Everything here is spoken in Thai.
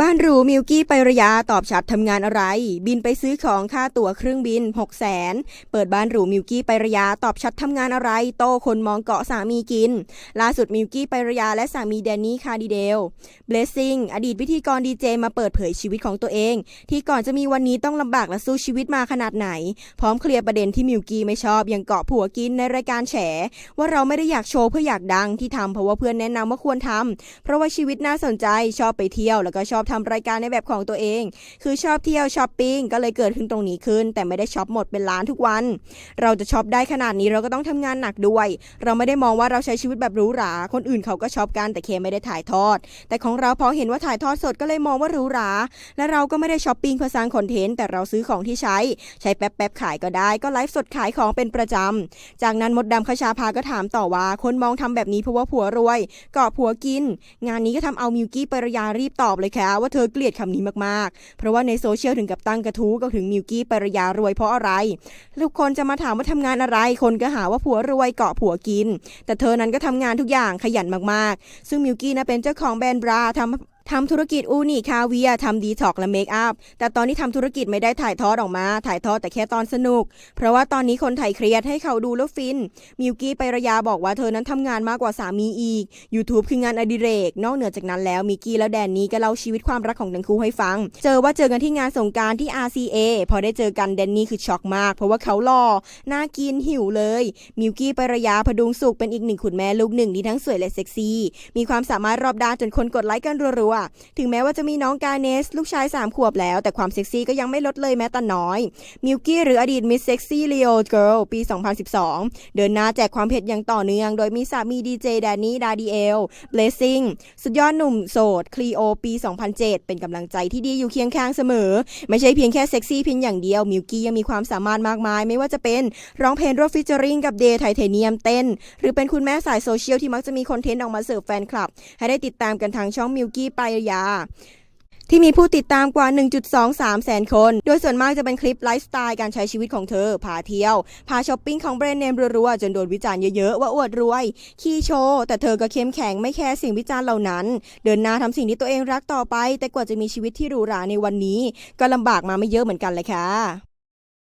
บ้านหรูมิวกี้ไประยาตอบชัดทำงานอะไร บินไปซื้อของค่าตั๋วเครื่องบิน 6 0แสนเปิดบ้านหรูมิวกี้ไประยาตอบชัดทำงานอะไร โตคนมองเกาะสามีกิน ล่าสุดมิวกี้ไประยาและสามีแดนนี่คาร์ดิเดลเบลซิงอดีตพิธีกรดีเจมาเปิดเผยชีวิตของตัวเอง ที่ก่อนจะมีวันนี้ต้องลำบากและสู้ชีวิตมาขนาดไหน พร้อมเคลียร์ประเด็นที่มิวกี้ไม่ชอบอยังเกาะผัวกินในรายการแฉ ว่าเราไม่ได้อยากโชว์เพื่ออยากดังที่ทำเพราะว่าเพื่อนแนะนำว่าควรทำเพราะว่าชีวิตน่าสนใจชอบไปเที่ยวแล้วก็ชอบทำรายการในแบบของตัวเอง คือชอบเที่ยวช้อปปิ้งก็เลยเกิดขึ้นตรงนี้ขึ้น แต่ไม่ได้ช็อปหมดเป็นล้านทุกวัน เราจะช็อปได้ขนาดนี้เราก็ต้องทำงานหนักด้วย เราไม่ได้มองว่าเราใช้ชีวิตแบบหรูหรา คนอื่นเขาก็ช็อปกันแต่เคไม่ได้ถ่ายทอด แต่ของเราพอเห็นว่าถ่ายทอดสดก็เลยมองว่าหรูหรา และเราก็ไม่ได้ช้อปปิ้งเพื่อสร้างคอนเทนต์แต่เราซื้อของที่ใช้ ใช้แป๊บแป๊บๆขายก็ได้ ก็ไลฟ์สดขายของเป็นประจำจากนั้นมดดำคชาพาก็ถามต่อว่า คนมองทำแบบนี้เพราะว่าผัวรวยเกาะผัวกิน งานนี้ก็ทำเอามิวกี้ปรยารีบตอบเลยค่ะว่าเธอเกลียดคำนี้มากๆ เพราะว่าในโซเชียลถึงกับตั้งกระทู้ก็ถึงมิวกี้ปรยารวยเพราะอะไรทุกคนจะมาถามว่าทำงานอะไร คนก็หาว่าผัวรวยเกาะผัวกิน แต่เธอนั้นก็ทำงานทุกอย่างขยันมากๆ ซึ่งมิวกี้นะเป็นเจ้าของแบรนด์บราทำ ทำธุรกิจอูนิคาเวียทำดีท็อกและเมคอัพ แต่ตอนนี้ทำธุรกิจไม่ได้ถ่ายทอดออกมา ถ่ายทอดแต่แค่ตอนสนุก เพราะว่าตอนนี้คนไทยเครียดให้เขาดูแล้วฟิน มิวกี้ไประยาบอกว่าเธอนั้นทำงานมากกว่าสามีอีก YouTube คืองานอดิเรก นอกเหนือจากนั้นแล้วมิกกี้แล้วแดนนี่ก็เล่าชีวิตความรักของทั้งคู่ให้ฟัง เจอว่าเจอกันที่งานสงการที่ RCA พอได้เจอกันแดนนี่คือช็อกมาก เพราะว่าเขาหล่อน่ากินหิวเลย มิวกี้ไประยาพดุงสุขเป็นอีกหนึ่งขุนแม่ลูกหนึ่งที่ทั้งสวยและเซ็กซี่ มีความสามารถรอบด้านจนคนกดไลค์กันรัวถึงแม้ว่าจะมีน้องกาเนส ลูกชาย 3 ขวบแล้ว แต่ความเซ็กซี่ก็ยังไม่ลดเลยแม้แต่น้อย มิวกี้หรืออดีตมิสเซ็กซี่ลีโอเกิลปี 2012 เดินหน้าแจกความเผ็ดอย่างต่อเนื่อง โดยมีสามีดีเจแดนนี่ดาดีเอลเบลซิงสุดยอดหนุ่มโสดคลีโอปี 2007 เป็นกำลังใจที่ดีอยู่เคียงข้างเสมอ ไม่ใช่เพียงแค่เซ็กซี่เพียงอย่างเดียว มิวกี้ยังมีความสามารถมากมาย ไม่ว่าจะเป็นร้องเพลงร่วมฟิชเจอริงกับเดย์ไทเทเนียมเต้น หรือเป็นคุณแม่สายโซเชียลที่มักจะมีคอนเทนต์ออกมาเสิร์ฟแฟนคลับ ให้ได้ติดตามกันทางช่องมิวกี้ปยา ที่มีผู้ติดตามกว่า 1.23 แสนคน โดยส่วนมากจะเป็นคลิปไลฟ์สไตล์การใช้ชีวิตของเธอ พาเที่ยว พาช้อปปิ้งของแบรนด์เนมรัวๆ จนโดนวิจารณ์เยอะๆ ว่าอวดรวย ขี้โชว์ แต่เธอก็เข้มแข็งไม่แคร์สิ่งวิจารณ์เหล่านั้น เดินหน้าทำสิ่งที่ตัวเองรักต่อไป แต่กว่าจะมีชีวิตที่หรูหราในวันนี้ ก็ลำบากมาไม่เยอะเหมือนกันเลยค่ะ